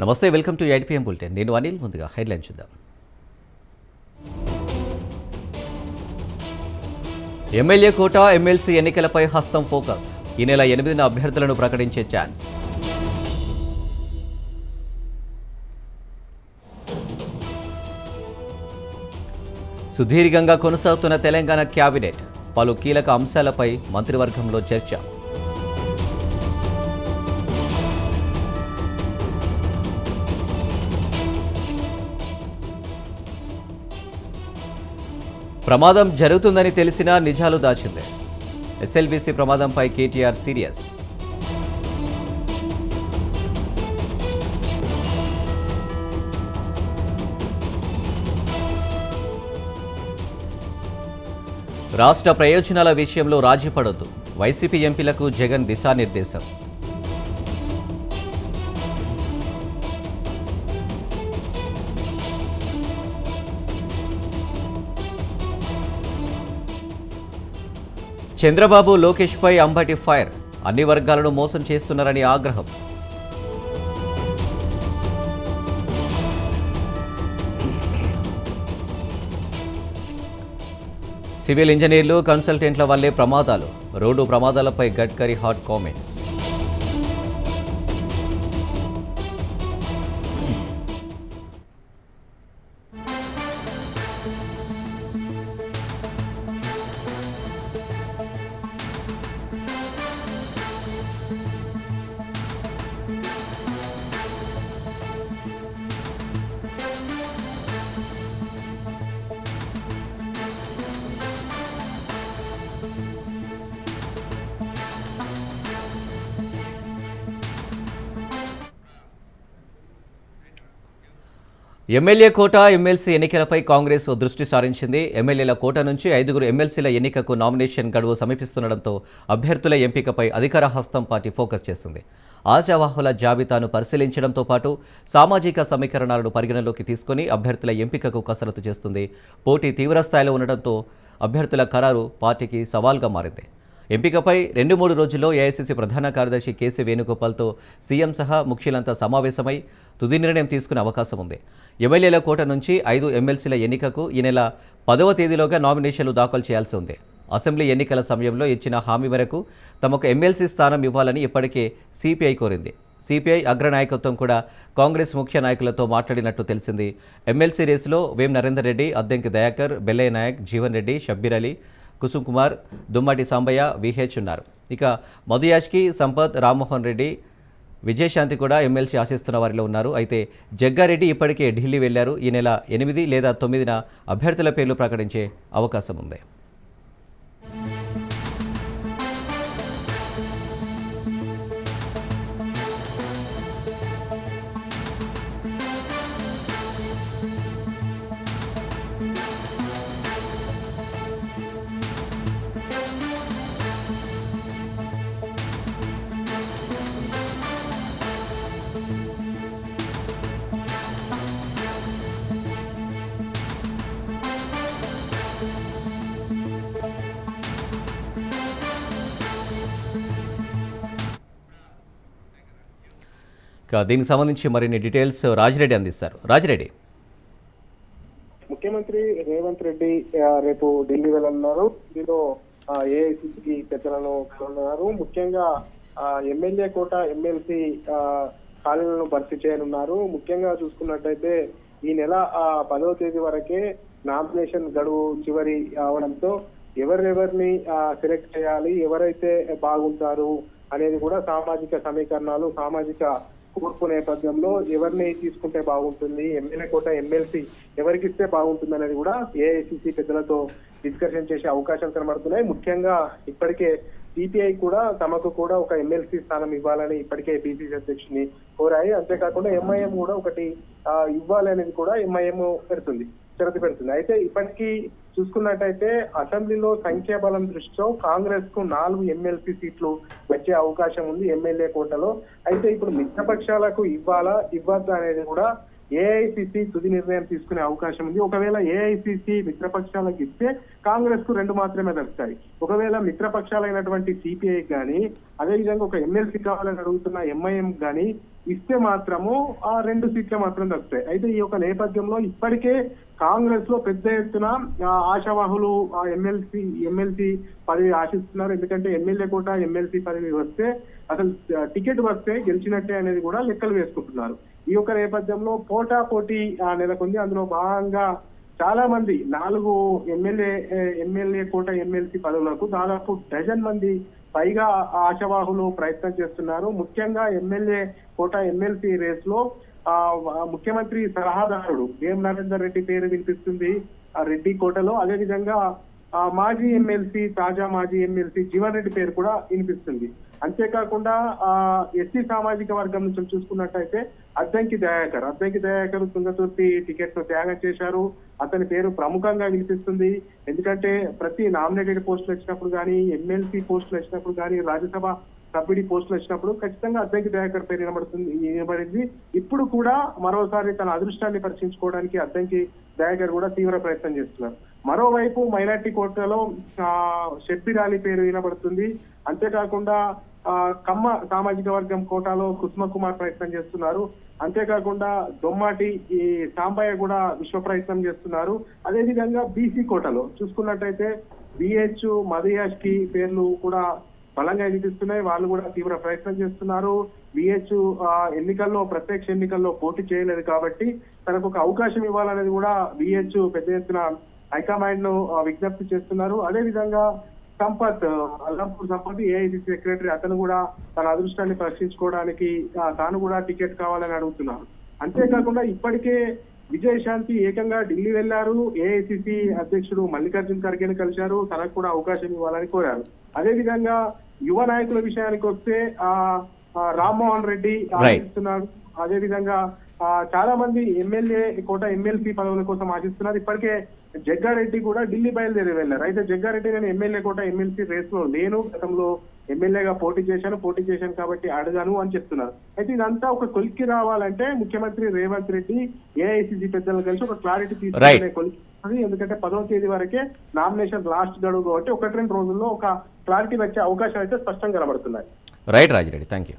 నమస్తే welcome to eight bulletin. నేను అనిల్ ముందుగా హెడ్లైన్ చూద్దాం. ఎమ్మెల్యే కోట ఎమ్మెల్సీ ఎన్నికలపై హస్తం ఫోకస్. ఈ నెల ఎనిమిదిన అభ్యర్థులను ప్రకటించే ఛాన్స్. సుదీర్ఘంగా కొనసాగుతున్న తెలంగాణ క్యాబినెట్ పలు కీలక అంశాలపై మంత్రివర్గంలో చర్చ. ప్రమాదం జరుగుతుందని తెలిసినా నిజాలు దాచింది. ఎస్ఎల్బీసీ ప్రమాదంపై కేటీఆర్ సీరియస్. రాష్ట్ర ప్రయోజనాల విషయంలో రాజీ పడొద్దు వైసీపీ ఎంపీలకు జగన్ దిశానిర్దేశం. చంద్రబాబు లోకేష్పై అంబటి ఫైర్. అన్ని వర్గాలను మోసం చేస్తున్నారని ఆగ్రహం. సివిల్ ఇంజనీర్లు కన్సల్టెంట్ల వల్లే ప్రమాదాలు. Road ప్రమాదాలపై Gadkari hot comments. MLA quota MLC ఎన్నికలపై కాంగ్రెస్ దృష్టి సారించింది. ఎమ్మెల్యేల కోట నుంచి ఐదుగురు ఎమ్మెల్సీల ఎన్నికకు నామినేషన్ గడువు సమీపిస్తుండటంతో అభ్యర్థుల ఎంపికపై అధికార హస్తం పార్టీ ఫోకస్ చేసింది. ఆశావాహుల జాబితాను పరిశీలించడంతో పాటు సామాజిక సమీకరణాలను పరిగణలోకి తీసుకుని అభ్యర్థుల ఎంపికకు కసరత్తు చేస్తుంది. పోటీ తీవ్రస్థాయిలో ఉండటంతో అభ్యర్థుల ఖరారు పార్టీకి సవాల్గా మారింది. ఎంపికపై రెండు మూడు రోజుల్లో ఏఐసీసీ ప్రధాన కార్యదర్శి కేసీ వేణుగోపాల్తో సీఎం సహా ముఖ్యులంతా సమావేశమై తుది నిర్ణయం తీసుకునే అవకాశం ఉంది. ఎమ్మెల్యేల కోట నుంచి ఐదు ఎమ్మెల్సీల ఎన్నికకు ఈ నెల పదవ తేదీలోగా నామినేషన్లు దాఖలు చేయాల్సి ఉంది. అసెంబ్లీ ఎన్నికల సమయంలో ఇచ్చిన హామీ మేరకు తమకు ఎమ్మెల్సీ స్థానం ఇవ్వాలని ఇప్పటికే సిపిఐ కోరింది. సిపిఐ అగ్రనాయకత్వం కూడా కాంగ్రెస్ ముఖ్య నాయకులతో మాట్లాడినట్టు తెలిసింది. ఎమ్మెల్సీ రేసులో వేం నరేందర్ రెడ్డి అద్దెంకి దయాకర్ బెల్లయ్య నాయక్ జీవన్ రెడ్డి షబ్బీర్ అలీ కుసుమ్ కుమార్ దుమ్మటి సాంబయ్య విహెచ్ ఉన్నారు. ఇక మధుయాష్కి సంపత్ రామ్మోహన్ రెడ్డి విజయశాంతి కూడా ఎమ్మెల్సీ ఆశిస్తున్న వారిలో ఉన్నారు. అయితే జగ్గారెడ్డి ఇప్పటికే ఢిల్లీ వెళ్ళారు. ఈ నెల ఎనిమిది లేదా తొమ్మిదిన అభ్యర్థుల పేర్లు ప్రకటించే అవకాశం ఉంది. దీనికి సంబంధించి మరిన్ని డీటెయిల్స్ రాజిరెడ్డి అందిస్తారు. రాజిరెడ్డి. ముఖ్యమంత్రి రేవంత్ రెడ్డి రేపు ఢిల్లీ వెళ్ళనున్నారు. దీనిలో ఏఐసిసికి పెద్దలను కలవనున్నారు. ముఖ్యంగా ఎమ్మెల్యే కోట ఎమ్మెల్సీ ఖాళీలను భర్తీ చేయనున్నారు. ముఖ్యంగా చూసుకున్నట్టయితే ఈ నెల పదవ తేదీ వరకే నామినేషన్ గడువు చివరి అవడంతో ఎవరెవరిని సెలెక్ట్ చేయాలి ఎవరైతే బాగుంటారు అనేది కూడా సామాజిక సమీకరణాలు సామాజిక కూర్పు నేపథ్యంలో ఎవరిని తీసుకుంటే బాగుంటుంది ఎమ్మెల్యే కోట ఎమ్మెల్సీ ఎవరికి ఇస్తే బాగుంటుంది అనేది కూడా ఏఐసిసి పెద్దలతో డిస్కషన్ చేసే అవకాశాలు కనబడుతున్నాయి. ముఖ్యంగా ఇప్పటికే సిపిఐ కూడా తమకు కూడా ఒక ఎమ్మెల్సీ స్థానం ఇవ్వాలని ఇప్పటికే బీసీసీ అధ్యక్షుని కోరాయి. అంతేకాకుండా ఎంఐఎం కూడా ఒకటి ఇవ్వాలనేది ఇవ్వాలి అనేది కూడా ఎంఐఎం పెడుతుంది షరతు పెడుతుంది. అయితే ఇప్పటికీ చూసుకున్నట్టయితే అసెంబ్లీలో సంఖ్యాబలం దృష్టిలో కాంగ్రెస్కు నాలుగు ఎమ్మెల్సీ సీట్లు వచ్చే అవకాశం ఉంది ఎమ్మెల్యే కోటలో. అయితే ఇప్పుడు మిత్రపక్షాలకు ఇవ్వాలా ఇవ్వద్దా అనేది కూడా ఏఐసిసి తుది నిర్ణయం తీసుకునే అవకాశం ఉంది. ఒకవేళ ఏఐసిసి మిత్రపక్షాలకు ఇస్తే కాంగ్రెస్కు రెండు మాత్రమే దక్కుతాయి ఒకవేళ మిత్రపక్షాలైనటువంటి సిపిఐ కానీ అదేవిధంగా ఒక ఎమ్మెల్సీ కావాలని అడుగుతున్న ఎంఐఎం కానీ ఇస్తే మాత్రము ఆ రెండు సీట్లు మాత్రం దక్కుతాయి అయితే ఈ యొక్క నేపథ్యంలో ఇప్పటికే కాంగ్రెస్లో పెద్ద ఎత్తున ఆశావాహులు ఆ ఎమ్మెల్సీ ఎమ్మెల్సీ పదవి ఆశిస్తున్నారు. ఎందుకంటే ఎమ్మెల్యే కూడా ఎమ్మెల్సీ పదవి వస్తే అసలు టికెట్ వస్తే గెలిచినట్టే అనేది కూడా లెక్కలు వేసుకుంటున్నారు. ఈ యొక్క నేపథ్యంలో పోటా పోటీ నెలకొంది. అందులో భాగంగా చాలా మంది నాలుగు ఎమ్మెల్యే ఎమ్మెల్యే కోట ఎమ్మెల్సీ పదవులకు దాదాపు డజన్ మంది పైగా ఆశావాహులు ప్రయత్నం చేస్తున్నారు. ముఖ్యంగా ఎమ్మెల్యే కోట ఎమ్మెల్సీ రేస్లో ఆ ముఖ్యమంత్రి సలహాదారుడు వేం నరేందర్ రెడ్డి పేరు వినిపిస్తుంది ఆ రెడ్డి కోటలో. అదేవిధంగా ఆ మాజీ ఎమ్మెల్సీ తాజా మాజీ ఎమ్మెల్సీ జీవన్ రెడ్డి పేరు కూడా వినిపిస్తుంది. అంతేకాకుండా ఆ ఎస్సీ సామాజిక వర్గం నుంచి చూసుకున్నట్టయితే అద్దంకి దయాకర్. అద్దంకి దయాకర్ తుంగతుర్తి టికెట్ను త్యాగం చేశారు. అతని పేరు ప్రముఖంగా వినిపిస్తుంది ఎందుకంటే ప్రతి నామినేటెడ్ పోస్టులు వచ్చినప్పుడు కానీ ఎమ్మెల్సీ పోస్టులు వచ్చినప్పుడు కానీ రాజ్యసభ సభ్యుడి పోస్టులు వచ్చినప్పుడు ఖచ్చితంగా అద్దంకి దయాకర్ పేరు వినబడుతుంది వినబడింది. ఇప్పుడు కూడా మరోసారి తన అదృష్టాన్ని పరీక్షించుకోవడానికి అద్దంకి దయాకర్ కూడా తీవ్ర ప్రయత్నం చేస్తున్నారు. మరోవైపు మైనార్టీ కోటలో షెబ్బిర్ అలీ పేరు వినబడుతుంది. అంతేకాకుండా కమ్మ సామాజిక వర్గం కోటాలో కుసుమ కుమార్ ప్రయత్నం చేస్తున్నారు. అంతేకాకుండా దొమ్మాటి ఈ సాంబయ్య కూడా విశ్వ ప్రయత్నం చేస్తున్నారు. అదేవిధంగా బీసీ కోటలో చూసుకున్నట్టయితే బిహెచ్ మదయాష్కి పేర్లు కూడా బలంగా వినిపిస్తున్నాయి. వాళ్ళు కూడా తీవ్ర ప్రయత్నం చేస్తున్నారు. బిహెచ్ ఎన్నికల్లో ప్రత్యక్ష ఎన్నికల్లో పోటీ చేయలేదు కాబట్టి తనకు ఒక అవకాశం ఇవ్వాలనేది కూడా బిహెచ్ పెద్ద ఎత్తున హైకమాండ్ను విజ్ఞప్తి చేస్తున్నారు. అదేవిధంగా సంపత్ అల్లంపూర్ సంపత్ ఏఐసిసి సెక్రటరీ అతను కూడా తన అదృష్టాన్ని పరీక్షించుకోవడానికి ఆ, తాను కూడా టికెట్ కావాలని అడుగుతున్నారు. అంతేకాకుండా ఇప్పటికే విజయశాంతి ఏకంగా ఢిల్లీ వెళ్ళారు ఏఐసిసి అధ్యక్షుడు మల్లికార్జున్ ఖర్గేని కలిశారు. తనకు కూడా అవకాశం ఇవ్వాలని కోరారు. అదే విధంగా యువ నాయకుల విషయానికి వస్తే ఆ రామ్మోహన్ రెడ్డి ఆశిస్తున్నారు. అదే విధంగా ఆ, చాలా మంది ఎమ్మెల్యే కోట ఎమ్మెల్సీ పదవుల కోసం ఆశిస్తున్నారు. ఇప్పటికే జగ్గారెడ్డి కూడా ఢిల్లీ బయలుదేరి వెళ్ళారు. అయితే జగ్గారెడ్డి నేను ఎమ్మెల్యే కోట ఎమ్మెల్సీ రేస్లో లేను గతంలో ఎమ్మెల్యేగా పోటీ చేశాను పోటీ చేశాను కాబట్టి అడగాను అని చెప్తున్నారు. అయితే ఇదంతా ఒక కొలిక్కి రావాలంటే ముఖ్యమంత్రి రేవంత్ రెడ్డి ఏఐసిసి పెద్దలు కలిసి ఒక క్లారిటీ తీసుకునే కొలికి ఎందుకంటే పదవ తేదీ వరకే నామినేషన్ లాస్ట్ గడువు కాబట్టి ఒకటి రెండు రోజుల్లో ఒక క్లారిటీ వచ్చే అవకాశాలు అయితే స్పష్టంగా కనబడుతున్నాయి. రైట్ రాజిరెడ్డి. థ్యాంక్ యూ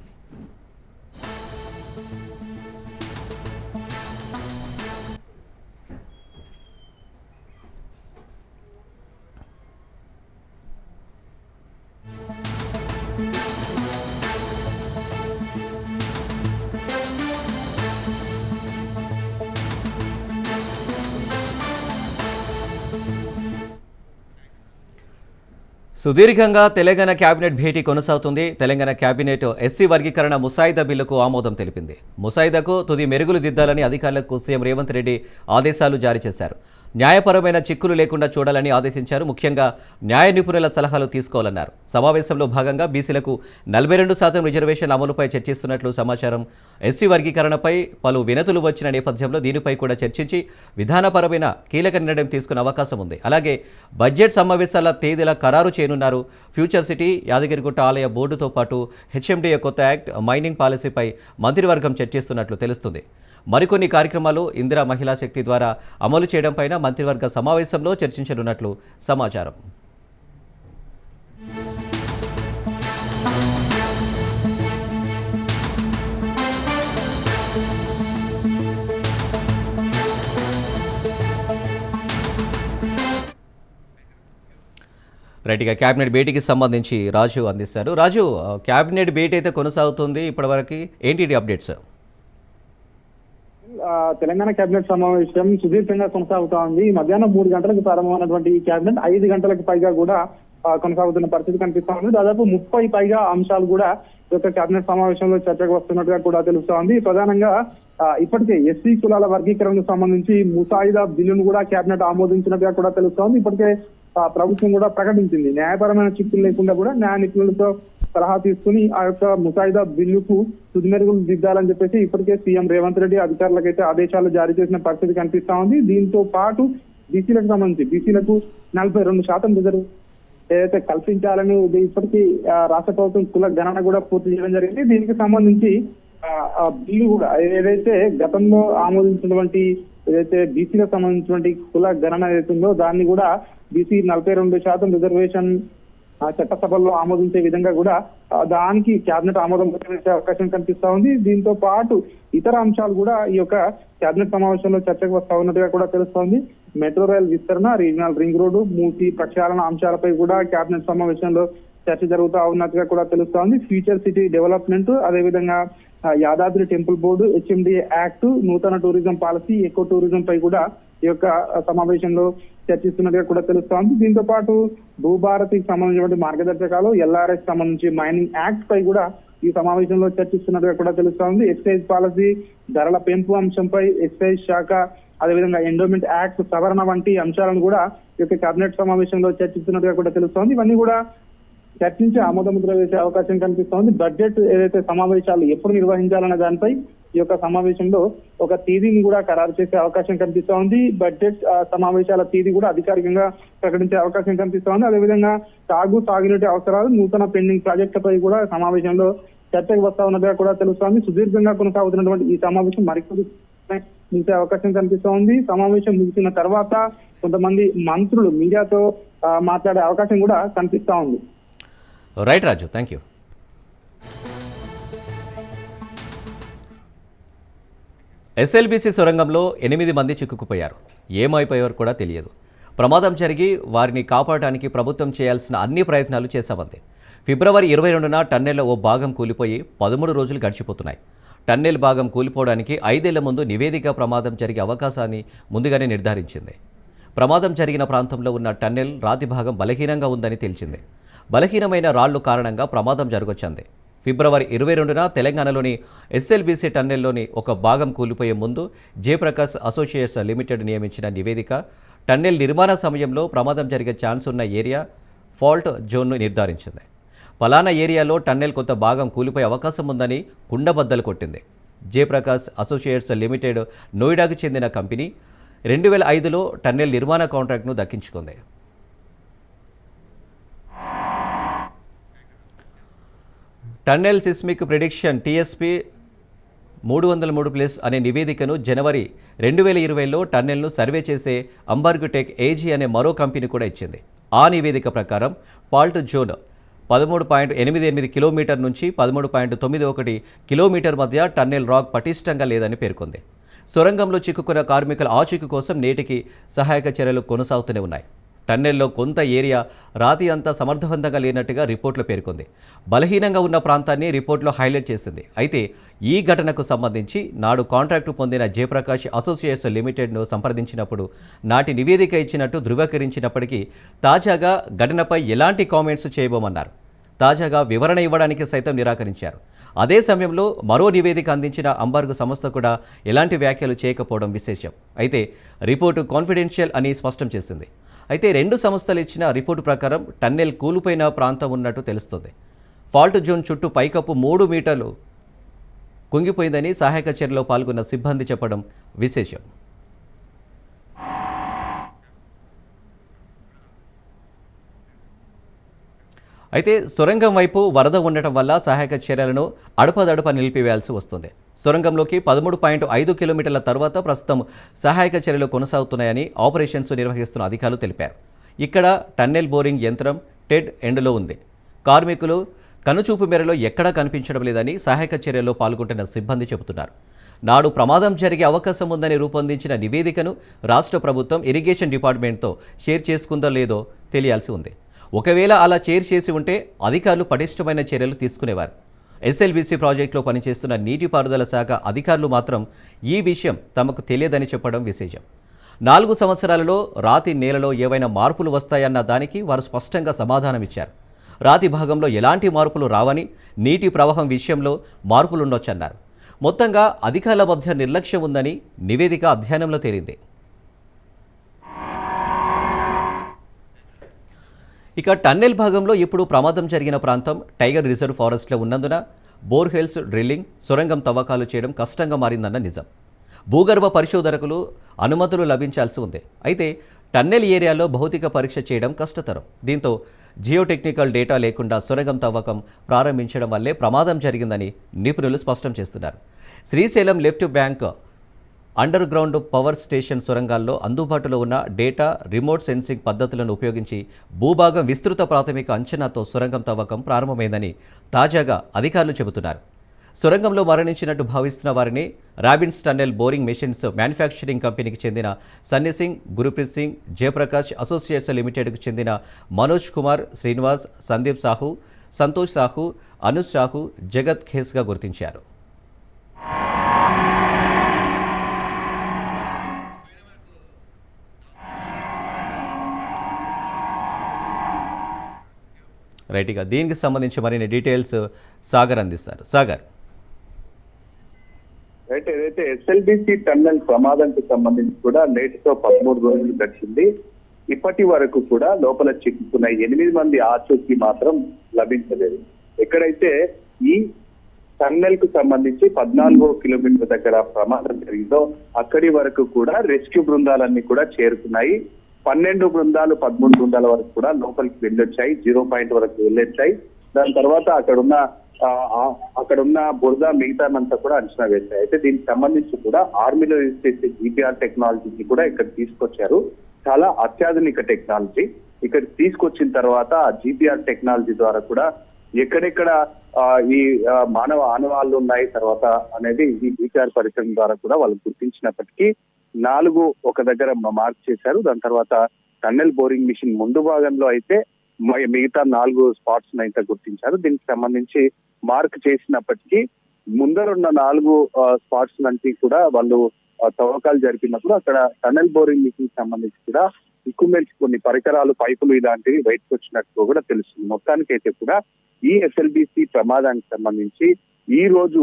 సుదీర్ఘంగా తెలంగాణ కేబినెట్ భేటీ కొనసాగుతుంది. తెలంగాణ కేబినెట్ ఎస్సీ వర్గీకరణ ముసాయిదా బిల్లుకు ఆమోదం తెలిపింది. ముసాయిదాకు తుది మెరుగులు దిద్దాలని అధికారులకు సీఎం రేవంత్ రెడ్డి ఆదేశాలు జారీ చేశారు. న్యాయపరమైన చిక్కులు లేకుండా చూడాలని ఆదేశించారు. ముఖ్యంగా న్యాయ నిపుణుల సలహాలు తీసుకోవాలన్నారు. సమావేశంలో భాగంగా బీసీలకు నలభై రెండు శాతం రిజర్వేషన్ అమలుపై చర్చిస్తున్నట్లు సమాచారం. ఎస్సీ వర్గీకరణపై పలు వినతులు వచ్చిన నేపథ్యంలో దీనిపై కూడా చర్చించి విధానపరమైన కీలక నిర్ణయం తీసుకునే అవకాశం ఉంది. అలాగే బడ్జెట్ సమావేశాల తేదీల ఖరారు చేయనున్నారు. ఫ్యూచర్ సిటీ యాదగిరిగుట్ట ఆలయ బోర్డుతో పాటు హెచ్ఎండిఏ కొత్త యాక్ట్ మైనింగ్ పాలసీపై మంత్రివర్గం చర్చిస్తున్నట్లు తెలుస్తుంది. మరికొన్ని కార్యక్రమాలు ఇందిరా మహిళా శక్తి ద్వారా అమలు చేయడంపైన మంత్రివర్గ సమావేశంలో చర్చించనున్నట్లు సమాచారం. రైట్గా క్యాబినెట్ భేటీకి సంబంధించి రాజు అందిస్తారు. రాజు క్యాబినెట్ భేటీ అయితే కొనసాగుతుంది ఇప్పటివరకు. ఏంటి అప్డేట్స్? తెలంగాణ కేబినెట్ సమావేశం సుదీర్ఘంగా కొనసాగుతా ఉంది. మధ్యాహ్నం మూడు గంటలకు ప్రారంభమైనటువంటి ఈ కేబినెట్ ఐదు గంటలకు పైగా కూడా కొనసాగుతున్న పరిస్థితి కనిపిస్తా ఉంది. దాదాపు ముప్పై పైగా అంశాలు కూడా ఈ యొక్క కేబినెట్ సమావేశంలో చర్చకు వస్తున్నట్టుగా కూడా తెలుస్తా ఉంది. ప్రధానంగా ఇప్పటికే ఎస్సీ కులాల వర్గీకరణకు సంబంధించి ముసాయిదా బిల్లును కూడా కేబినెట్ ఆమోదించినట్టుగా కూడా తెలుస్తా ఉంది. ఇప్పటికే ప్రభుత్వం కూడా ప్రకటించింది. న్యాయపరమైన చిక్కులు లేకుండా కూడా న్యాయ నిపుణులతో సలహా తీసుకుని ఆ యొక్క ముసాయిదా బిల్లుకు తుది మెరుగులు దిద్దాలని చెప్పేసి ఇప్పటికే సీఎం రేవంత్ రెడ్డి అధికారులకైతే ఆదేశాలు జారీ చేసిన పరిస్థితి కనిపిస్తా ఉంది. దీంతో పాటు బీసీలకు సంబంధించి బీసీలకు నలభై రెండు శాతం రిజర్వ్ ఏదైతే కల్పించాలని ఇప్పటికీ రాష్ట్ర ప్రభుత్వం కుల గణన కూడా పూర్తి చేయడం జరిగింది. దీనికి సంబంధించి బిల్లు కూడా ఏదైతే గతంలో ఆమోదించినటువంటి ఏదైతే బీసీలకు సంబంధించినటువంటి కుల గణన ఏదైతే ఉందో దాన్ని కూడా బీసీ నలభై రెండు శాతం రిజర్వేషన్ చట్టసభల్లో ఆమోదించే విధంగా కూడా దానికి కేబినెట్ ఆమోదం చేసే అవకాశం కనిపిస్తా ఉంది. దీంతో పాటు ఇతర అంశాలు కూడా ఈ యొక్క కేబినెట్ సమావేశంలో చర్చకు వస్తా ఉన్నట్టుగా కూడా తెలుస్తోంది మెట్రో రైల్ విస్తరణ రీజనల్ రింగ్ రోడ్డు మూసి ప్రక్షాళన అంశాలపై కూడా కేబినెట్ సమావేశంలో చర్చ జరుగుతూ ఉన్నట్టుగా కూడా తెలుస్తోంది ఫ్యూచర్ సిటీ డెవలప్మెంట్ అదేవిధంగా Yadadri temple board HMD act నూతన టూరిజం పాలసీ ఎకో టూరిజం పై కూడా ఈ యొక్క సమావేశంలో చర్చిస్తున్నట్టుగా కూడా తెలుస్తోంది. దీంతో పాటు భూభారతికి సంబంధించినటువంటి మార్గదర్శకాలు ఎల్ఆర్ఎస్ సంబంధించి మైనింగ్ యాక్ట్ పై కూడా ఈ సమావేశంలో చర్చిస్తున్నట్టుగా కూడా తెలుస్తోంది. ఎక్సైజ్ పాలసీ ధరల పెంపు అంశంపై ఎక్సైజ్ శాఖ అదేవిధంగా ఎండోమెంట్ యాక్ట్ సవరణ వంటి అంశాలను కూడా ఈ యొక్క కేబినెట్ సమావేశంలో చర్చిస్తున్నట్టుగా కూడా తెలుస్తోంది. ఇవన్నీ కూడా చర్చించి ఆమోదముద్ర వేసే అవకాశం కనిపిస్తోంది బడ్జెట్ ఏదైతే సమావేశాలు ఎప్పుడు నిర్వహించాలనే దానిపై ఈ యొక్క సమావేశంలో ఒక తేదీని కూడా ఖరారు చేసే అవకాశం కనిపిస్తోంది బడ్జెట్ సమావేశాల తేదీ కూడా అధికారికంగా ప్రకటించే అవకాశం కనిపిస్తోంది అదేవిధంగా సాగు సాగునీటి అవసరాలు నూతన పెండింగ్ ప్రాజెక్టులపై కూడా సమావేశంలో చర్చకు వస్తా ఉన్నట్టుగా కూడా తెలుస్తోంది. సుదీర్ఘంగా కొనసాగుతున్నటువంటి ఈ సమావేశం మరికొద్ది ముగిసే అవకాశం కనిపిస్తోంది సమావేశం ముగిసిన తర్వాత కొంతమంది మంత్రులు మీడియాతో మాట్లాడే అవకాశం కూడా కనిపిస్తా ఉంది. Right Raju thank you SLBC సొరంగంలో ఎనిమిది మంది చిక్కుకుపోయారు. ఏమైపోయారు కూడా తెలియదు. ప్రమాదం జరిగి వారిని కాపాడటానికి ప్రభుత్వం చేయాల్సిన అన్ని ప్రయత్నాలు చేశామంది ఫిబ్రవరి ఇరవై రెండున టన్నెల్లో ఓ భాగం కూలిపోయి పదమూడు రోజులు గడిచిపోతున్నాయి. టన్నెల్ భాగం కూలిపోవడానికి ఐదేళ్ళ ముందు నివేదిక ప్రమాదం జరిగే అవకాశాన్ని ముందుగానే నిర్ధారించింది. ప్రమాదం జరిగిన ప్రాంతంలో ఉన్న టన్నెల్ రాతి భాగం బలహీనంగా ఉందని తేల్చింది. బలహీనమైన రాళ్ళు కారణంగా ప్రమాదం జరగొచ్చింది. ఫిబ్రవరి ఇరవై రెండున తెలంగాణలోని ఎస్ఎల్బీసీ టన్నెల్లోని ఒక భాగం కూలిపోయే ముందు జయప్రకాష్ అసోసియేట్స్ లిమిటెడ్ నియమించిన నివేదిక టన్నెల్ నిర్మాణ సమయంలో ప్రమాదం జరిగే ఛాన్స్ ఉన్న ఏరియా ఫాల్ట్ జోన్ను నిర్ధారించింది. ఫలానా ఏరియాలో టన్నెల్ కొంత భాగం కూలిపోయే అవకాశం ఉందని కుండబద్దలు కొట్టింది. జయప్రకాష్ అసోసియేట్స్ లిమిటెడ్ నోయిడాకు చెందిన కంపెనీ రెండు వేల ఐదులో టన్నెల్ నిర్మాణ కాంట్రాక్ట్ను దక్కించుకుంది. టన్నెల్ సిస్మిక్ ప్రిడిక్షన్ టీఎస్పీ మూడు వందల మూడు ప్లస్ అనే నివేదికను జనవరి రెండు వేల ఇరవైలో టన్నెల్ను సర్వే చేసే అంబర్గ్ టెక్ ఏజీ అనే మరో కంపెనీ కూడా ఇచ్చింది. ఆ నివేదిక ప్రకారం పాల్ట్ జోన్ పదమూడు పాయింట్ ఎనిమిది ఎనిమిది కిలోమీటర్ నుంచి పదమూడు పాయింట్ తొమ్మిది ఒకటి కిలోమీటర్ మధ్య టన్నెల్ రాక్ పటిష్టంగా లేదని పేర్కొంది. సొరంగంలో చిక్కుకున్న కార్మికుల ఆచూకీ కోసం నేటికి సహాయక చర్యలు కొనసాగుతూనే ఉన్నాయి. టన్నెల్లో కొంత ఏరియా రాతి అంతా సమర్థవంతంగా లేనట్టుగా రిపోర్ట్లో పేర్కొంది. బలహీనంగా ఉన్న ప్రాంతాన్ని రిపోర్ట్లో హైలైట్ చేసింది. అయితే ఈ ఘటనకు సంబంధించి నాడు కాంట్రాక్టు పొందిన జయప్రకాష్ అసోసియేషన్ లిమిటెడ్ను సంప్రదించినప్పుడు నాటి నివేదిక ఇచ్చినట్టు ధృవీకరించినప్పటికీ తాజాగా ఘటనపై ఎలాంటి కామెంట్స్ చేయబోమన్నారు. తాజాగా వివరణ ఇవ్వడానికి సైతం నిరాకరించారు. అదే సమయంలో మరో నివేదిక అందించిన అంబర్గ్ సంస్థ కూడా ఎలాంటి వ్యాఖ్యలు చేయకపోవడం విశేషం. అయితే రిపోర్టు కాన్ఫిడెన్షియల్ అని స్పష్టం చేసింది. అయితే రెండు సంస్థలు ఇచ్చిన రిపోర్టు ప్రకారం టన్నెల్ కూలిపోయిన ప్రాంతం ఉన్నట్టు తెలుస్తుంది. ఫాల్ట్ జోన్ చుట్టూ పైకప్పు మూడు మీటర్లు కుంగిపోయిందని సహాయక చర్యలో పాల్గొన్న సిబ్బంది చెప్పడం విశేషం. అయితే సొరంగం వైపు వరద ఉండటం వల్ల సహాయక చర్యలను అడపదడప నిలిపివేయాల్సి వస్తుంది. సొరంగంలోకి పదమూడు పాయింట్ ఐదు కిలోమీటర్ల తర్వాత ప్రస్తుతం సహాయక చర్యలు కొనసాగుతున్నాయని ఆపరేషన్స్ నిర్వహిస్తున్న అధికారులు తెలిపారు. ఇక్కడ టన్నెల్ బోరింగ్ యంత్రం టెడ్ ఎండ్లో ఉంది. కార్మికులు కనుచూపు మేరలో ఎక్కడా కనిపించడం లేదని సహాయక చర్యల్లో పాల్గొంటున్న సిబ్బంది చెబుతున్నారు. నాడు ప్రమాదం జరిగే అవకాశం ఉందని రూపొందించిన నివేదికను రాష్ట్ర ప్రభుత్వం ఇరిగేషన్ డిపార్ట్మెంట్తో షేర్ చేసుకుందో లేదో తెలియాల్సి ఉంది. ఒకవేళ అలా చేర్ చేసి ఉంటే అధికారులు పటిష్టమైన చర్యలు తీసుకునేవారు. ఎస్ఎల్బీసీ ప్రాజెక్టులో పనిచేస్తున్న నీటిపారుదల శాఖ అధికారులు మాత్రం ఈ విషయం తమకు తెలియదని చెప్పడం విశేషం. నాలుగు సంవత్సరాలలో రాతి నేలలో ఏవైనా మార్పులు వస్తాయన్న దానికి వారు స్పష్టంగా సమాధానమిచ్చారు రాతి భాగంలో ఎలాంటి మార్పులు రావని నీటి ప్రవాహం విషయంలో మార్పులుండొచ్చన్నారు. మొత్తంగా అధికారుల మధ్య నిర్లక్ష్యం ఉందని నివేదిక అధ్యయనంలో తేలింది. ఇక టన్నెల్ భాగంలో ఇప్పుడు ప్రమాదం జరిగిన ప్రాంతం టైగర్ రిజర్వ్ ఫారెస్ట్లో ఉన్నందున బోర్హెల్స్ డ్రిల్లింగ్ సొరంగం తవ్వకాలు చేయడం కష్టంగా మారిందన్న నిజం. భూగర్భ పరిశోధకులు అనుమతులు లభించాల్సి ఉంది. అయితే టన్నెల్ ఏరియాలో భౌతిక పరీక్ష చేయడం కష్టతరం. దీంతో జియోటెక్నికల్ డేటా లేకుండా సొరంగం తవ్వకం ప్రారంభించడం వల్లే ప్రమాదం జరిగిందని నిపుణులు స్పష్టం చేస్తున్నారు. Srisailam left bank underground power station సొరంగాల్లో అందుబాటులో ఉన్న డేటా రిమోట్ సెన్సింగ్ పద్ధతులను ఉపయోగించి భూభాగం విస్తృత ప్రాథమిక అంచనాతో సొరంగం తవ్వకం ప్రారంభమైందని తాజాగా అధికారులు చెబుతున్నారు. సొరంగంలో మరణించినట్టు భావిస్తున్న వారిని Robbins tunnel boring machines manufacturing కంపెనీకి చెందిన సన్నీ సింగ్ గురుప్రీత్ సింగ్ జయప్రకాష్ అసోసియేట్స్ లిమిటెడ్కు చెందిన మనోజ్ కుమార్ శ్రీనివాస్ సందీప్ సాహు సంతోష్ సాహు అనుజ్ సాహు జగత్ ఖేస్గా గుర్తించారు. రైట్గా. దీనికి సంబంధించి మరిన్ని డీటెయిల్స్ సాగర్ అందిస్తారు. సాగర్. అయితే ఏదైతే ఎస్ఎల్బిసి టన్నెల్ ప్రమాదానికి సంబంధించి కూడా నేటితో పదమూడు రోజులు గడిచింది. ఇప్పటి వరకు కూడా లోపల చిక్కుకున్న ఎనిమిది మంది ఆచూకీ మాత్రం లభించలేదు. ఎక్కడైతే ఈ టన్నెల్కు సంబంధించి పద్నాలుగో కిలోమీటర్ దగ్గర ప్రమాదం జరిగిందో అక్కడి వరకు కూడా రెస్క్యూ బృందాలన్నీ కూడా చేరుకున్నాయి. పన్నెండు బృందాలు పదమూడు బృందాల వరకు కూడా లోపలికి వెళ్ళొచ్చాయి. జీరో పాయింట్ వరకు వెళ్ళొచ్చాయి. దాని తర్వాత అక్కడున్న ఆ, అక్కడున్న బురద మిగతానంతా కూడా అంచనా వేశాయి. అయితే దీనికి సంబంధించి కూడా ఆర్మీలో యూజ్ చేసే జీపీఆర్ టెక్నాలజీని కూడా ఇక్కడ తీసుకొచ్చారు. చాలా అత్యాధునిక టెక్నాలజీ. ఇక్కడ తీసుకొచ్చిన తర్వాత ఆ జీపీఆర్ టెక్నాలజీ ద్వారా కూడా ఎక్కడెక్కడ ఆ, ఈ మానవ ఆనవాళ్ళు ఉన్నాయి తర్వాత అనేది ఈ జీపీఆర్ పరిశ్రమ ద్వారా కూడా వాళ్ళు గుర్తించినప్పటికీ నాలుగు ఒక దగ్గర మార్క్ చేశారు. దాని తర్వాత టన్నెల్ బోరింగ్ మిషన్ ముందు భాగంలో అయితే మిగతా నాలుగు స్పాట్స్ అయితే గుర్తించారు. దీనికి సంబంధించి మార్క్ చేసినప్పటికీ ముందరున్న నాలుగు స్పాట్స్ నుంచి కూడా వాళ్ళు తవ్వకాలు జరిపినప్పుడు అక్కడ టన్నెల్ బోరింగ్ మిషన్ సంబంధించి కూడా ఎక్విప్మెంట్స్ కొన్ని పరికరాలు పైపులు ఇలాంటివి బయటకు వచ్చినట్టు కూడా తెలుస్తుంది. మొత్తానికి అయితే కూడా ఈ ఎస్ఎల్బిసి ప్రమాదానికి సంబంధించి ఈ రోజు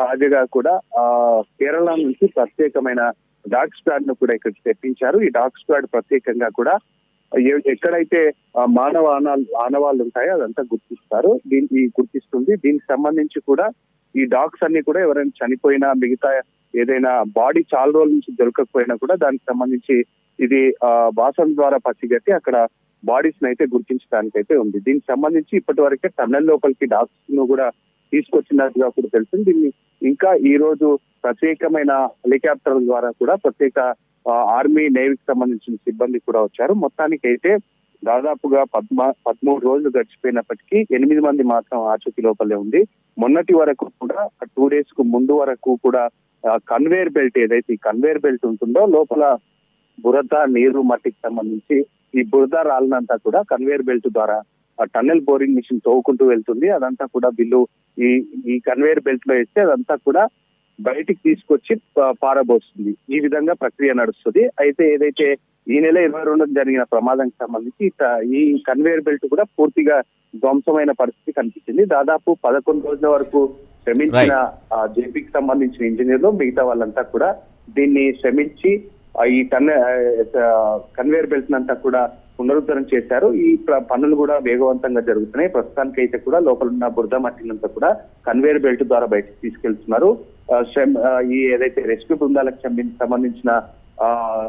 తాజాగా కూడా కేరళ నుంచి ప్రత్యేకమైన డాగ్ స్క్వాడ్ను కూడా ఇక్కడికి తెప్పించారు. ఈ డాగ్ స్క్వాడ్ ప్రత్యేకంగా కూడా ఎక్కడైతే మానవ ఆనవాళ్ళు ఉంటాయో అదంతా గుర్తిస్తారు. దీనికి గుర్తిస్తుంది. దీనికి సంబంధించి కూడా ఈ డాగ్స్ అన్ని కూడా ఎవరైనా చనిపోయినా మిగతా ఏదైనా బాడీ చాలా రోజుల నుంచి దొరకకపోయినా కూడా దానికి సంబంధించి ఇది ఆ, వాసన ద్వారా పసిగట్టి అక్కడ బాడీస్ అయితే గుర్తించడానికి అయితే ఉంది. దీనికి సంబంధించి ఇప్పటి వరకే టన్నెల్ లోపలికి డాగ్స్ను కూడా తీసుకొచ్చినట్టుగా కూడా తెలిసింది. దీన్ని ఇంకా ఈ రోజు ప్రత్యేకమైన హెలికాప్టర్ ద్వారా కూడా ప్రత్యేక ఆర్మీ నేవీకి సంబంధించిన సిబ్బంది కూడా వచ్చారు. మొత్తానికి అయితే దాదాపుగా పద్మ పదమూడు రోజులు గడిచిపోయినప్పటికీ ఎనిమిది మంది మాత్రం ఆచూకీ లోపలే ఉంది. మొన్నటి వరకు కూడా టూ డేస్కు ముందు వరకు కూడా కన్వేర్ బెల్ట్ ఏదైతే ఈ కన్వేర్ బెల్ట్ ఉంటుందో లోపల బురద నీరు మట్టికి సంబంధించి ఈ బురద రాళ్ళనంతా కూడా కన్వేర్ బెల్ట్ ద్వారా టన్నెల్ బోరింగ్ మిషన్ తవ్వుకుంటూ వెళ్తుంది. అదంతా కూడా బిల్లు ఈ ఈ కన్వేర్ బెల్ట్లో వేస్తే అదంతా కూడా బయటికి తీసుకొచ్చి పారబోస్తుంది. ఈ విధంగా ప్రక్రియ నడుస్తుంది. అయితే ఏదైతే ఈ నెల ఇరవై రెండున జరిగిన ప్రమాదానికి సంబంధించి ఈ కన్వేయర్ బెల్ట్ కూడా పూర్తిగా ధ్వంసమైన పరిస్థితి కనిపించింది. దాదాపు పదకొండు రోజుల వరకు శ్రమించిన జేపీకి సంబంధించిన ఇంజనీర్లు మిగతా వాళ్ళంతా కూడా దీన్ని శ్రమించి ఈ కన్వే కన్వేయర్ బెల్ట్ అంతా కూడా పునరుద్ధరణ చేశారు. ఈ పనులు కూడా వేగవంతంగా జరుగుతున్నాయి. ప్రస్తుతానికి అయితే కూడా లోపల ఉన్న బురద మట్టినంతా కూడా కన్వేయర్ బెల్ట్ ద్వారా బయటకు తీసుకెళ్తున్నారు. ఈ ఏదైతే రెస్క్యూ బృందాలకు సంబంధించి- సంబంధించిన ఆ,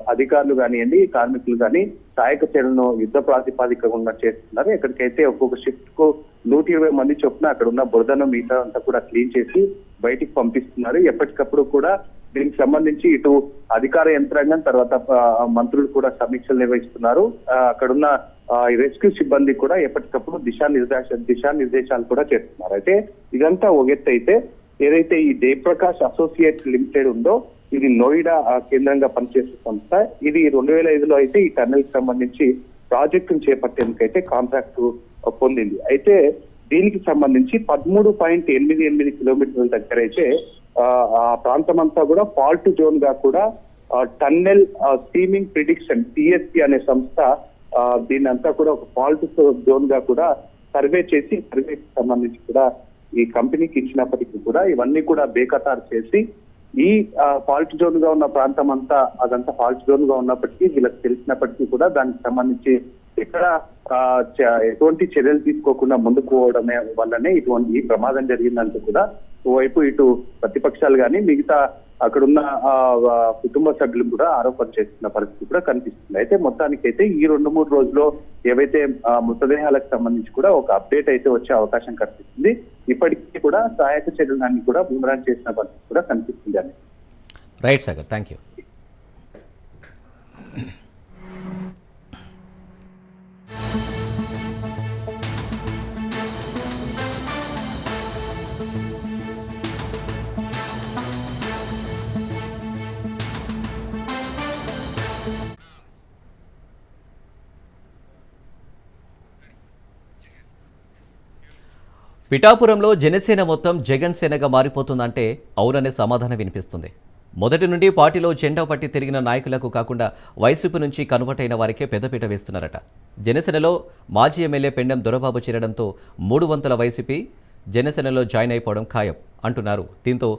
అధికారులు కానివ్వండి కార్మికులు కానీ సహాయక చర్యలను యుద్ధ ప్రాతిపాదికగా చేస్తున్నారు. ఎక్కడికైతే ఒక్కొక్క షిఫ్ట్కు నూట ఇరవై మంది చొప్పున అక్కడ ఉన్న బురదను మిగతా అంతా కూడా క్లీన్ చేసి బయటికి పంపిస్తున్నారు. ఎప్పటికప్పుడు కూడా దీనికి సంబంధించి ఇటు అధికార యంత్రాంగం తర్వాత మంత్రులు కూడా సమీక్షలు నిర్వహిస్తున్నారు. అక్కడున్న రెస్క్యూ సిబ్బంది కూడా ఎప్పటికప్పుడు దిశానిర్దేశ దిశానిర్దేశాలు కూడా చేస్తున్నారు. అయితే ఇదంతా ఒక ఎత్తు అయితే ఏదైతే ఈ జయప్రకాష్ అసోసియేట్ లిమిటెడ్ ఉందో ఇది నోయిడా కేంద్రంగా పనిచేసే సంస్థ. ఇది రెండు వేల ఐదులో అయితే ఈ టన్నెల్కి సంబంధించి ప్రాజెక్టును చేపట్టేందుకు అయితే కాంట్రాక్ట్ పొందింది. అయితే దీనికి సంబంధించి పదమూడు పాయింట్ ఎనిమిది ఎనిమిది కిలోమీటర్ల దగ్గర అయితే ఆ, ప్రాంతం అంతా కూడా ఫాల్ట్ జోన్గా కూడా టన్నెల్ స్టీమింగ్ ప్రిడిక్షన్ టిఎస్పి అనే సంస్థ ఆ, అంతా కూడా ఒక ఫాల్ట్ జోన్గా కూడా సర్వే చేసి సర్వేకి సంబంధించి కూడా ఈ కంపెనీకి ఇచ్చినప్పటికీ కూడా ఇవన్నీ కూడా బేఖతారు చేసి ఈ ఫాల్ట్ జోన్గా ఉన్న ప్రాంతం అంతా అదంతా ఫాల్ట్ జోన్గా ఉన్నప్పటికీ వీళ్ళకి తెలిసినప్పటికీ కూడా దానికి సంబంధించి ఇక్కడ ఆ, చ- ఎటువంటి చర్యలు తీసుకోకుండా ముందుకు పోవడమే వల్లనే ఇటువంటి ఈ ప్రమాదం జరిగిందంటూ కూడా ఓవైపు ఇటు ప్రతిపక్షాలు కానీ మిగతా అక్కడున్న కుటుంబ సభ్యులు కూడా ఆరోపణ చేస్తున్న పరిస్థితి కూడా కనిపిస్తుంది. అయితే మొత్తానికైతే ఈ రెండు మూడు రోజుల్లో ఏవైతే మృతదేహాలకు సంబంధించి కూడా ఒక అప్డేట్ అయితే వచ్చే అవకాశం కనిపిస్తుంది. ఇప్పటికీ కూడా సహాయక చర్యలన్నీ కూడా బుమరాన్ చేసిన పరిస్థితి కూడా కనిపిస్తుంది అని రైట్ సాగర్ థ్యాంక్ యూ పిఠాపురంలో జనసేన మొత్తం జగన్ సేనగా మారిపోతుందంటే అవుననే సమాధానం వినిపిస్తుంది. మొదటి నుండి పార్టీలో జెండా పట్టి తిరిగిన నాయకులకు కాకుండా వైసీపీ నుంచి కన్వర్ట్ అయిన వారికే పెద్దపీట వేస్తున్నారట. జనసేనలో మాజీ ఎమ్మెల్యే పెండెం దొరబాబు చేరడంతో మూడు వంతుల వైసీపీ జనసేనలో జాయిన్ అయిపోవడం ఖాయం అంటున్నారు. దీంతో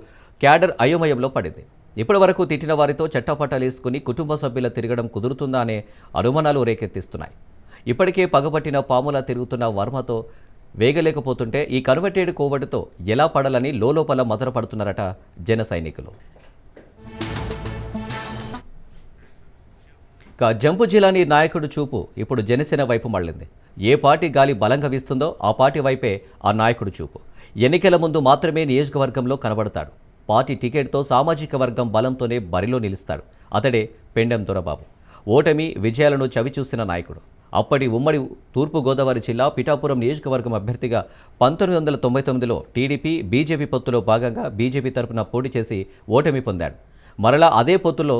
క్యాడర్ అయోమయంలో పడింది. ఇప్పటి వరకు తిట్టిన వారితో చట్టపట్టాలు వేసుకుని కుటుంబ సభ్యుల తిరగడం కుదురుతుందా అనే అనుమానాలు రేకెత్తిస్తున్నాయి. ఇప్పటికే పగబట్టిన పాములా తిరుగుతున్న వర్మతో వేగలేకపోతుంటే ఈ కన్వర్టెడ్ కోవటితో ఎలా పడాలని లోలోపల మదనపడుతున్నారట జన సైనికులు. ఇక జంపు జిలాని నాయకుడు చూపు ఇప్పుడు జనసేన వైపు మళ్ళింది. ఏ పార్టీ గాలి బలంగా వీస్తుందో ఆ పార్టీ వైపే ఆ నాయకుడు చూపు. ఎన్నికల ముందు మాత్రమే నియోజకవర్గంలో కనబడతాడు. పార్టీ టికెట్తో సామాజిక వర్గం బలంతోనే బరిలో నిలుస్తాడు. అతడే పెండెం దొరబాబు. ఓటమి విజయాలను చవిచూసిన నాయకుడు. అప్పటి ఉమ్మడి తూర్పుగోదావరి జిల్లా పిఠాపురం నియోజకవర్గం అభ్యర్థిగా పంతొమ్మిది వందల తొంభై తొమ్మిదిలో టీడీపీ బీజేపీ పొత్తులో భాగంగా బీజేపీ తరపున పోటీ చేసి ఓటమి పొందాడు. మరలా అదే పొత్తులో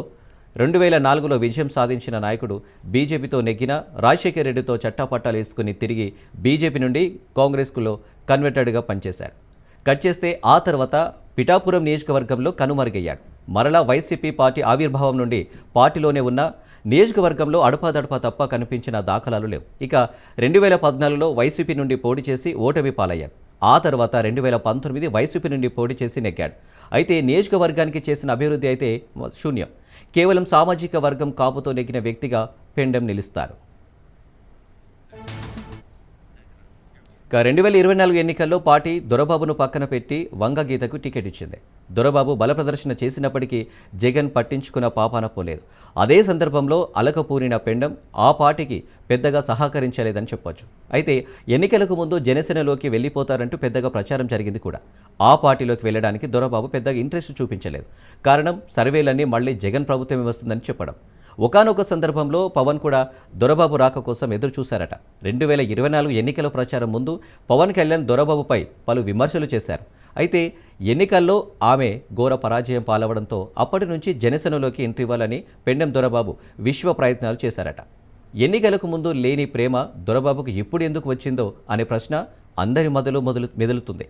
రెండు వేల నాలుగులో విజయం సాధించిన నాయకుడు బీజేపీతో నెగ్గిన రాజశేఖర్ రెడ్డితో చట్టాపట్టాలు వేసుకుని తిరిగి బీజేపీ నుండి కాంగ్రెస్కులో కన్వర్టెడ్గా పనిచేశాడు. కట్ చేస్తే ఆ తర్వాత పిఠాపురం నియోజకవర్గంలో కనుమరుగయ్యాడు. మరలా వైసీపీ పార్టీ ఆవిర్భావం నుండి పార్టీలోనే ఉన్న నియోజకవర్గంలో అడపాదడపా తప్ప కనిపించిన దాఖలాలు లేవు. ఇక రెండు వేల పద్నాలుగులో వైసీపీ నుండి పోటీ చేసి ఓటమి పాలయ్యాడు. ఆ తర్వాత రెండు వేల పంతొమ్మిది వైసీపీ నుండి పోటీ చేసి నెగ్గాడు. అయితే నియోజకవర్గానికి చేసిన అభివృద్ధి అయితే శూన్యం. కేవలం సామాజిక వర్గం కాపుతో నెగ్గిన వ్యక్తిగా పెండెం నిలుస్తారు. ఇక రెండు వేల ఇరవై నాలుగు ఎన్నికల్లో పార్టీ దొరబాబును పక్కన పెట్టి వంగ గీతకు టికెట్ ఇచ్చింది. దొరబాబు బల ప్రదర్శన చేసినప్పటికీ జగన్ పట్టించుకున్న పాపాన పోలేదు. అదే సందర్భంలో అలకపూరిన పెండం ఆ పార్టీకి పెద్దగా సహకరించలేదని చెప్పొచ్చు. అయితే ఎన్నికలకు ముందు జనసేనలోకి వెళ్ళిపోతారంటూ పెద్దగా ప్రచారం జరిగింది కూడా. ఆ పార్టీలోకి వెళ్ళడానికి దొరబాబు పెద్దగా ఇంట్రెస్ట్ చూపించలేదు. కారణం సర్వేలన్నీ మళ్ళీ జగన్ ప్రభుత్వమే వస్తుందని చెప్పడం. ఒకానొక సందర్భంలో పవన్ కూడా దొరబాబు రాక కోసం ఎదురు చూశారట రెండు వేల ఇరవై నాలుగు ఎన్నికల ప్రచారం ముందు పవన్ కళ్యాణ్ దొరబాబుపై పలు విమర్శలు చేశారు. అయితే ఎన్నికల్లో ఆమె ఘోర పరాజయం పాలవడంతో అప్పటి నుంచి జనసేనలోకి ఎంట్రీ ఇవ్వాలని పెండెం దొరబాబు విశ్వ ప్రయత్నాలు చేశారట. ఎన్నికలకు ముందు లేని ప్రేమ దొరబాబుకు ఇప్పుడు ఎందుకు వచ్చిందో అనే ప్రశ్న అందరి మొదలు మొదలు మెదులుతుంది.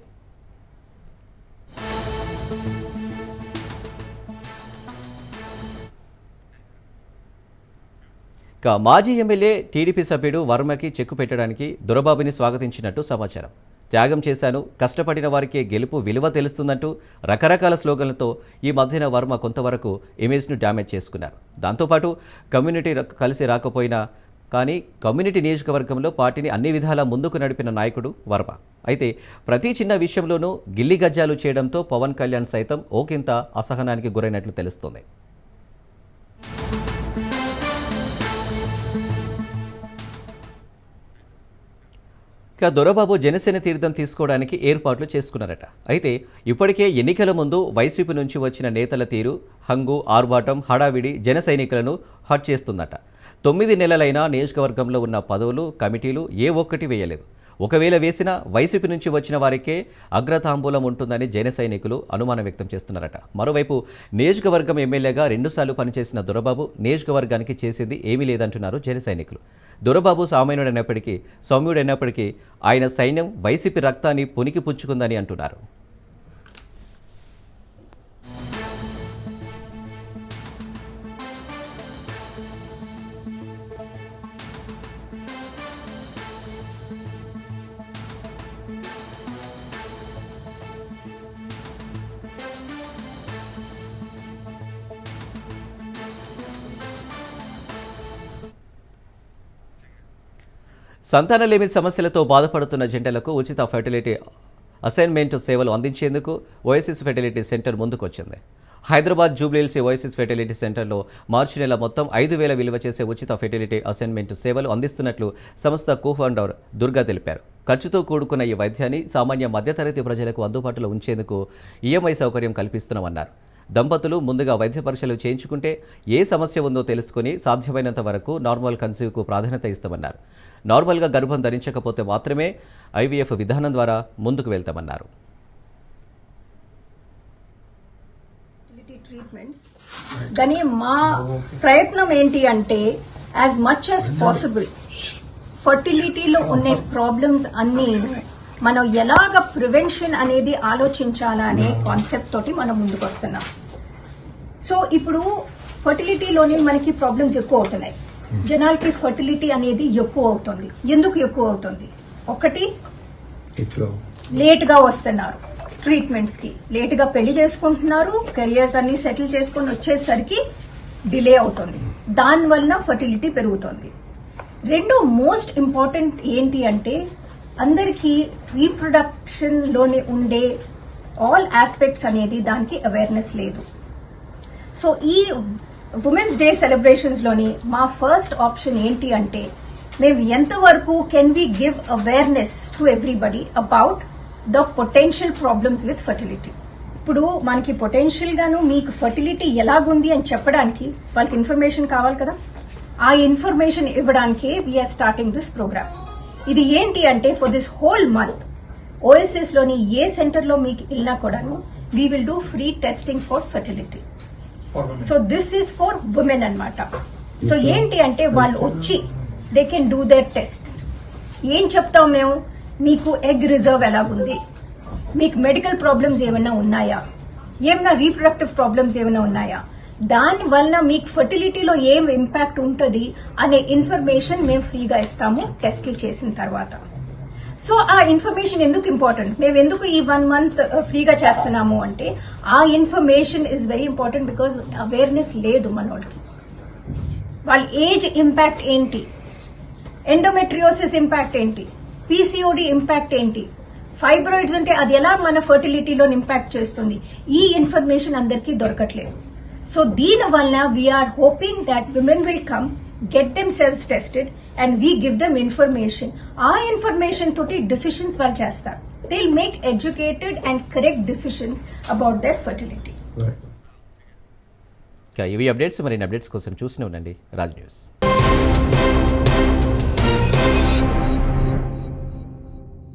ఇక మాజీ ఎమ్మెల్యే టీడీపీ సభ్యుడు వర్మకి చెక్కు పెట్టడానికి దొరబాబుని స్వాగతించినట్టు సమాచారం. త్యాగం చేశాను కష్టపడిన వారికే గెలుపు విలువ తెలుస్తుందంటూ రకరకాల స్లోగన్లతో ఈ మధ్యన వర్మ కొంతవరకు ఇమేజ్ను డ్యామేజ్ చేసుకున్నారు. దాంతోపాటు కమ్యూనిటీ కలిసి రాకపోయినా కానీ కమ్యూనిటీ నియోజకవర్గంలో పార్టీని అన్ని విధాలా ముందుకు నడిపిన నాయకుడు వర్మ. అయితే ప్రతి చిన్న విషయంలోనూ గిల్లి గజ్జాలు చేయడంతో పవన్ కళ్యాణ్ సైతం ఓకింత అసహనానికి గురైనట్లు తెలుస్తోంది. ఇక దొరబాబు జనసేన తీర్థం తీసుకోవడానికి ఏర్పాట్లు చేసుకున్నారట. అయితే ఇప్పటికే ఎన్నికల ముందు వైసీపీ నుంచి వచ్చిన నేతల తీరు హంగు ఆర్భాటం హడావిడి జన సైనికులను హట్ చేస్తుందట. తొమ్మిది నెలలైనా నియోజకవర్గంలో ఉన్న పదవులు కమిటీలు ఏ ఒక్కటి వేయలేదు. ఒకవేళ వేసినా వైసీపీ నుంచి వచ్చిన వారికే అగ్రతాంబూలం ఉంటుందని జైన సైనికులు అనుమానం వ్యక్తం చేస్తున్నారట. మరోవైపు నియోజకవర్గం ఎమ్మెల్యేగా రెండుసార్లు పనిచేసిన దొరబాబు నియోజకవర్గానికి చేసింది ఏమీ లేదంటున్నారు జైన సైనికులు. దొరబాబు సామాన్యుడైనప్పటికీ సౌమ్యుడైనప్పటికీ ఆయన సైన్యం వైసీపీ రక్తాన్ని పునికి పుచ్చుకుందని అంటున్నారు. సంతానలేమి సమస్యలతో బాధపడుతున్న జంటలకు ఉచిత ఫెర్టిలిటీ అసైన్మెంట్ సేవలు అందించేందుకు ఓఎస్ఎస్ ఫెర్టిలిటీ సెంటర్ ముందుకొచ్చింది. హైదరాబాద్ జూబ్లీల్సీ ఓఎస్ఎస్ ఫెర్టిలిటీ సెంటర్లో మార్చి నెల మొత్తం ఐదు వేల విలువ చేసే ఉచిత ఫెర్టిలిటీ అసైన్మెంట్ సేవలు అందిస్తున్నట్లు సంస్థ కో దుర్గా తెలిపారు. ఖర్చుతో కూడుకున్న ఈ వైద్యాన్ని సామాన్య మధ్యతరగతి ప్రజలకు అందుబాటులో ఉంచేందుకు ఈఎంఐ సౌకర్యం కల్పిస్తున్నామన్నారు. దంపతులు ముందుగా వైద్య పరీక్షలు చేయించుకుంటే ఏ సమస్య ఉందో తెలుసుకుని సాధ్యమైనంత వరకు నార్మల్ కన్సీవ్కు ప్రాధాన్యత ఇస్తామన్నారు. నార్మల్గా గర్భం ధరించకపోతే మాత్రమే ఐవీఎఫ్ విధానం ద్వారా ముందుకు వెళ్తామన్నారు. ట్రీట్మెంట్స్ కానీ మా ప్రయత్నం ఏంటి అంటే యాజ్ మచ్ యాజ్ పాసిబుల్ ఫర్టిలిటీలో ఉండే ప్రాబ్లమ్స్ అన్ని మనం ఎలాగ ప్రివెన్షన్ అనేది ఆలోచించాలా అనే కాన్సెప్ట్ తోటి మనం ముందుకు వస్తున్నాం సో ఇప్పుడు ఫర్టిలిటీలోనే మనకి ప్రాబ్లమ్స్ ఎక్కువ అవుతున్నాయి. జనాలకి ఫర్టిలిటీ అనేది ఎక్కువ అవుతుంది. ఎందుకు ఎక్కువ అవుతుంది? ఒకటి లేట్గా వస్తున్నారు. ట్రీట్మెంట్స్కి. లేట్గా పెళ్ళి చేసుకుంటున్నారు కెరియర్స్ అన్ని సెటిల్ చేసుకొని వచ్చేసరికి డిలే అవుతుంది. దాని వలన ఫర్టిలిటీ పెరుగుతుంది. రెండు మోస్ట్ ఇంపార్టెంట్ ఏంటి అంటే అందరికీ రీప్రొడక్షన్లోనే ఉండే ఆల్ ఆస్పెక్ట్స్ అనేది దానికి అవేర్నెస్ లేదు. సో ఈ ఉమెన్స్ డే సెలబ్రేషన్స్లోని మా ఫస్ట్ ఆప్షన్ ఏంటి అంటే మేము ఎంతవరకు can we give awareness to everybody about the potential problems with fertility ఇప్పుడు మనకి పొటెన్షియల్ గాను మీకు ఫర్టిలిటీ ఎలాగుంది అని చెప్పడానికి వాళ్ళకి ఇన్ఫర్మేషన్ కావాలి కదా? ఆ ఇన్ఫర్మేషన్ ఇవ్వడానికే వీఆర్ స్టార్టింగ్ దిస్ ప్రోగ్రామ్ ఇది ఏంటి అంటే ఫర్ దిస్ హోల్ మంత్ ఓఎస్ఎస్లోని ఏ సెంటర్లో మీకు వెళ్ళినా కూడాను we will do free testing for fertility so this is for women అన్నమాట. సో ఏంటి అంటే వాళ్ళు వచ్చి they can do their tests ఏం చెప్తాం మేము? మీకు ఎగ్ రిజర్వ్ ఎలాగుంది మీకు మెడికల్ ప్రాబ్లమ్స్ ఏమైనా ఉన్నాయా? ఏమైనా రీప్రొడక్టివ్ ప్రాబ్లమ్స్ ఏమైనా ఉన్నాయా? దాని వలన మీకు ఫర్టిలిటీలో ఏం ఇంపాక్ట్ ఉంటుంది? అనే ఇన్ఫర్మేషన్ మేము ఫ్రీగా ఇస్తాము టెస్టులు చేసిన తర్వాత. సో ఆ ఇన్ఫర్మేషన్ ఎందుకు ఇంపార్టెంట్ మేము ఎందుకు ఈ వన్ మంత్ ఫ్రీగా చేస్తున్నాము అంటే ఆ information is very important because awareness లేదు మనోళ్ళకి. వాళ్ళ ఏజ్ ఇంపాక్ట్ ఏంటి? ఎండోమెట్రియోసిస్ ఇంపాక్ట్ ఏంటి? పీసీఓడి ఇంపాక్ట్ ఏంటి? ఫైబ్రాయిడ్స్ ఉంటే అది ఎలా మన ఫర్టిలిటీలో ఇంపాక్ట్ చేస్తుంది? ఈ ఇన్ఫర్మేషన్ అందరికీ దొరకట్లేదు. సో దీని వలన we're hoping that women will come get themselves tested and we give them information ఆ ఇన్ఫర్మేషన్ తోటి డిసిషన్స్ వాళ్ళు చేస్తారు. They make educated and correct decisions about their fertility ఇవి అప్డేట్స్ మరి అప్డేట్స్ కోసం చూస్తూనే ఉండండి. రాజ్ న్యూస్.